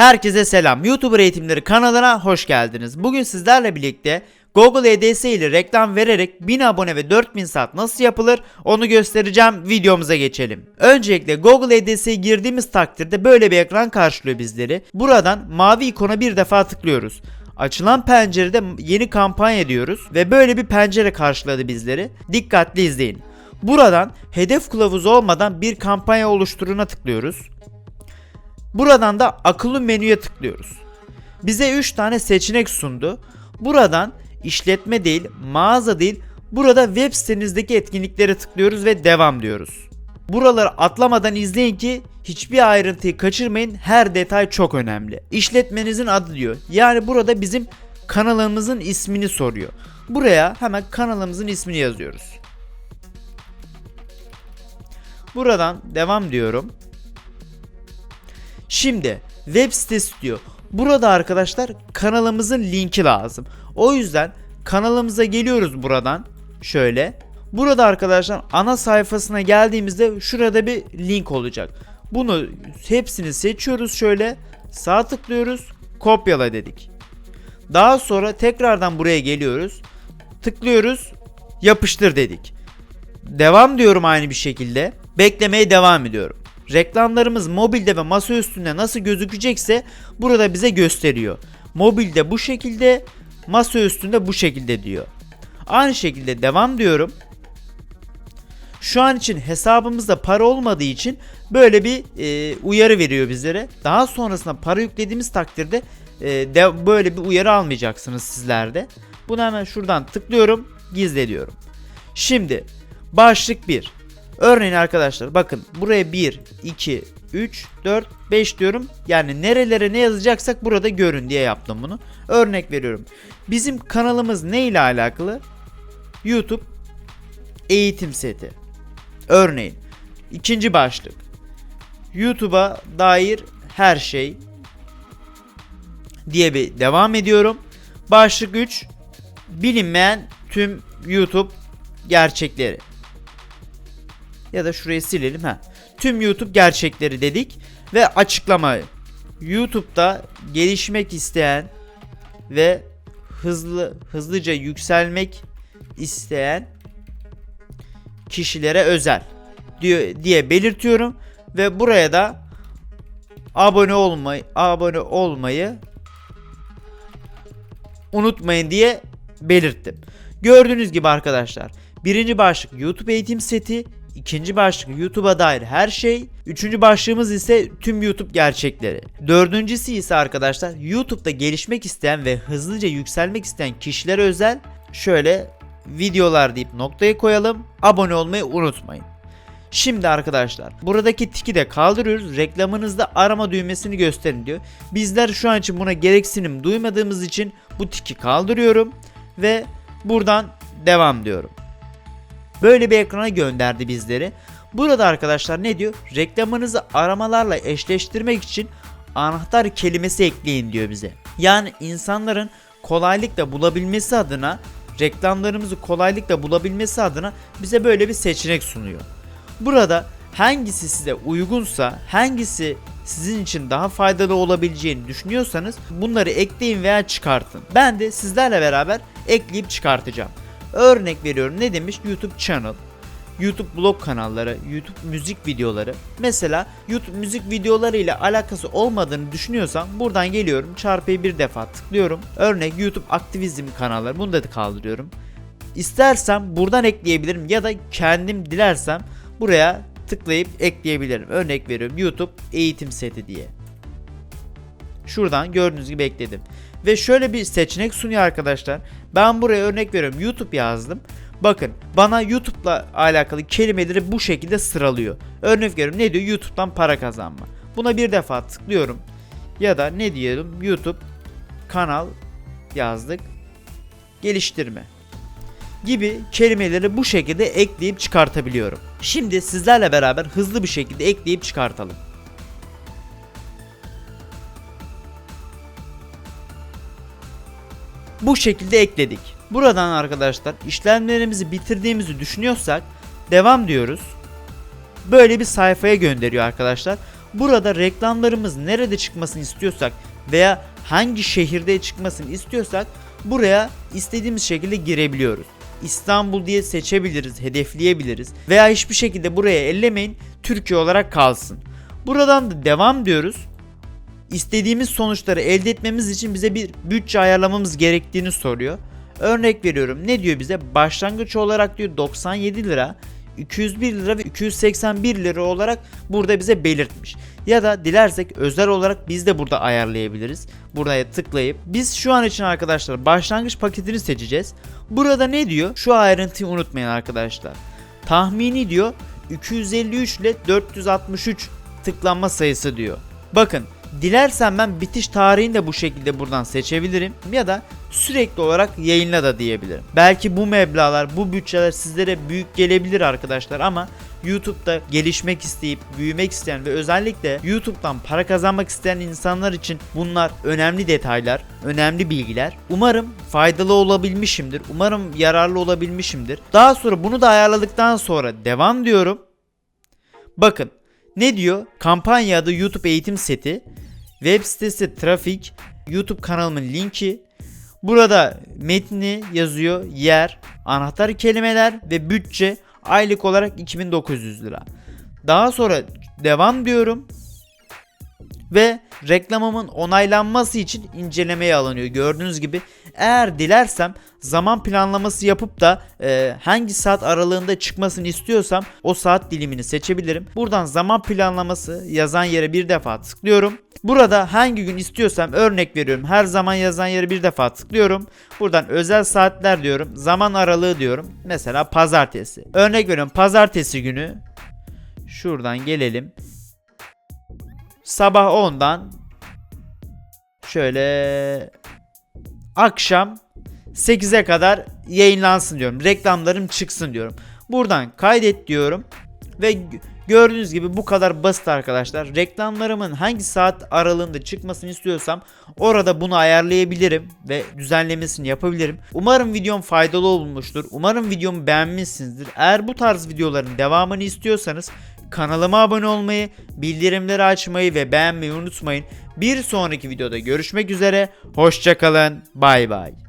Herkese selam. YouTuber Eğitimleri kanalına hoş geldiniz. Bugün sizlerle birlikte Google EDS ile reklam vererek 1000 abone ve 4000 saat nasıl yapılır onu göstereceğim. Videomuza geçelim. Öncelikle Google EDS'ye girdiğimiz takdirde böyle bir ekran karşılıyor bizleri. Buradan mavi ikona bir defa tıklıyoruz. Açılan pencerede yeni kampanya diyoruz ve böyle bir pencere karşıladı bizleri. Dikkatli izleyin. Buradan hedef kılavuzu olmadan bir kampanya oluşturuna tıklıyoruz. Buradan da akıllı menüye tıklıyoruz. Bize 3 tane seçenek sundu. Buradan işletme değil, mağaza değil, burada web sitenizdeki etkinliklere tıklıyoruz ve devam diyoruz. Buraları atlamadan izleyin ki hiçbir ayrıntıyı kaçırmayın. Her detay çok önemli. İşletmenizin adı diyor. Yani burada bizim kanalımızın ismini soruyor. Buraya hemen kanalımızın ismini yazıyoruz. Buradan devam diyorum. Şimdi web sitesi diyor. Burada arkadaşlar kanalımızın linki lazım. O yüzden kanalımıza geliyoruz buradan. Şöyle. Burada arkadaşlar ana sayfasına geldiğimizde şurada bir link olacak. Bunu hepsini seçiyoruz şöyle. Sağ tıklıyoruz. Kopyala dedik. Daha sonra tekrardan buraya geliyoruz. Tıklıyoruz. Yapıştır dedik. Devam diyorum aynı bir şekilde. Beklemeye devam ediyorum. Reklamlarımız mobilde ve masa üstünde nasıl gözükecekse burada bize gösteriyor. Mobilde bu şekilde, masa üstünde bu şekilde diyor. Aynı şekilde devam diyorum. Şu an için hesabımızda para olmadığı için böyle bir e, uyarı veriyor bizlere. Daha sonrasında para yüklediğimiz takdirde e, de, böyle bir uyarı almayacaksınız sizlerde. Bunu hemen şuradan tıklıyorum, gizle diyorum. Şimdi başlık 1. Örneğin arkadaşlar bakın buraya 1, 2, 3, 4, 5 diyorum. Yani nerelere ne yazacaksak burada görün diye yaptım bunu. Örnek veriyorum. Bizim kanalımız ne ile alakalı? YouTube eğitim seti. Örneğin ikinci başlık. YouTube'a dair her şey diye bir devam ediyorum. Başlık 3 bilinmeyen tüm YouTube gerçekleri ya da şurayı silelim ha. Tüm YouTube gerçekleri dedik ve açıklama. YouTube'da gelişmek isteyen ve hızlı hızlıca yükselmek isteyen kişilere özel diyor diye belirtiyorum ve buraya da abone olmayı abone olmayı unutmayın diye belirttim. Gördüğünüz gibi arkadaşlar birinci başlık YouTube eğitim seti, İkinci başlık YouTube'a dair her şey. Üçüncü başlığımız ise tüm YouTube gerçekleri. Dördüncüsü ise arkadaşlar YouTube'da gelişmek isteyen ve hızlıca yükselmek isteyen kişilere özel şöyle videolar deyip noktaya koyalım. Abone olmayı unutmayın. Şimdi arkadaşlar buradaki tiki de kaldırıyoruz. Reklamınızda arama düğmesini gösterin diyor. Bizler şu an için buna gereksinim duymadığımız için bu tiki kaldırıyorum ve buradan devam diyorum. Böyle bir ekrana gönderdi bizleri. Burada arkadaşlar ne diyor? Reklamınızı aramalarla eşleştirmek için anahtar kelimesi ekleyin diyor bize. Yani insanların kolaylıkla bulabilmesi adına reklamlarımızı kolaylıkla bulabilmesi adına bize böyle bir seçenek sunuyor. Burada hangisi size uygunsa, hangisi sizin için daha faydalı olabileceğini düşünüyorsanız bunları ekleyin veya çıkartın. Ben de sizlerle beraber ekleyip çıkartacağım. Örnek veriyorum ne demiş YouTube channel, YouTube blog kanalları, YouTube müzik videoları. Mesela YouTube müzik videoları ile alakası olmadığını düşünüyorsam buradan geliyorum çarpıyı bir defa tıklıyorum. Örnek YouTube aktivizm kanalları bunu da kaldırıyorum. İstersem buradan ekleyebilirim ya da kendim dilersem buraya tıklayıp ekleyebilirim. Örnek veriyorum YouTube eğitim seti diye. Şuradan gördüğünüz gibi ekledim. Ve şöyle bir seçenek sunuyor arkadaşlar. Ben buraya örnek veriyorum YouTube yazdım. Bakın bana YouTube'la alakalı kelimeleri bu şekilde sıralıyor. Örnek veriyorum ne diyor? YouTube'dan para kazanma. Buna bir defa tıklıyorum. Ya da ne diyelim? YouTube kanal yazdık. Geliştirme gibi kelimeleri bu şekilde ekleyip çıkartabiliyorum. Şimdi sizlerle beraber hızlı bir şekilde ekleyip çıkartalım. Bu şekilde ekledik. Buradan arkadaşlar işlemlerimizi bitirdiğimizi düşünüyorsak devam diyoruz. Böyle bir sayfaya gönderiyor arkadaşlar. Burada reklamlarımız nerede çıkmasını istiyorsak veya hangi şehirde çıkmasını istiyorsak buraya istediğimiz şekilde girebiliyoruz. İstanbul diye seçebiliriz, hedefleyebiliriz veya hiçbir şekilde buraya ellemeyin Türkiye olarak kalsın. Buradan da devam diyoruz. İstediğimiz sonuçları elde etmemiz için bize bir bütçe ayarlamamız gerektiğini soruyor. Örnek veriyorum ne diyor bize? Başlangıç olarak diyor 97 lira, 201 lira ve 281 lira olarak burada bize belirtmiş. Ya da dilersek özel olarak biz de burada ayarlayabiliriz. Buraya tıklayıp biz şu an için arkadaşlar başlangıç paketini seçeceğiz. Burada ne diyor? Şu ayrıntıyı unutmayın arkadaşlar. Tahmini diyor 253 ile 463 tıklanma sayısı diyor. Bakın dilersen ben bitiş tarihini de bu şekilde buradan seçebilirim ya da sürekli olarak yayınla da diyebilirim. Belki bu meblağlar, bu bütçeler sizlere büyük gelebilir arkadaşlar ama YouTube'da gelişmek isteyip büyümek isteyen ve özellikle YouTube'dan para kazanmak isteyen insanlar için bunlar önemli detaylar, önemli bilgiler. Umarım faydalı olabilmişimdir. Umarım yararlı olabilmişimdir. Daha sonra bunu da ayarladıktan sonra devam diyorum. Bakın ne diyor? Kampanya adı YouTube eğitim seti. Web sitesi trafik. YouTube kanalımın linki. Burada metni yazıyor. Yer, anahtar kelimeler ve bütçe aylık olarak 2900 lira. Daha sonra devam diyorum. Ve reklamımın onaylanması için incelemeye alınıyor. Gördüğünüz gibi eğer dilersem zaman planlaması yapıp da e, hangi saat aralığında çıkmasını istiyorsam o saat dilimini seçebilirim. Buradan zaman planlaması yazan yere bir defa tıklıyorum. Burada hangi gün istiyorsam örnek veriyorum. Her zaman yazan yere bir defa tıklıyorum. Buradan özel saatler diyorum. Zaman aralığı diyorum. Mesela pazartesi. Örnek veriyorum pazartesi günü. Şuradan gelelim. Sabah 10'dan şöyle akşam 8'e kadar yayınlansın diyorum. Reklamlarım çıksın diyorum. Buradan kaydet diyorum ve gördüğünüz gibi bu kadar basit arkadaşlar. Reklamlarımın hangi saat aralığında çıkmasını istiyorsam orada bunu ayarlayabilirim ve düzenlemesini yapabilirim. Umarım videom faydalı olmuştur. Umarım videomu beğenmişsinizdir. Eğer bu tarz videoların devamını istiyorsanız kanalıma abone olmayı, bildirimleri açmayı ve beğenmeyi unutmayın. Bir sonraki videoda görüşmek üzere. Hoşçakalın. Bay bay.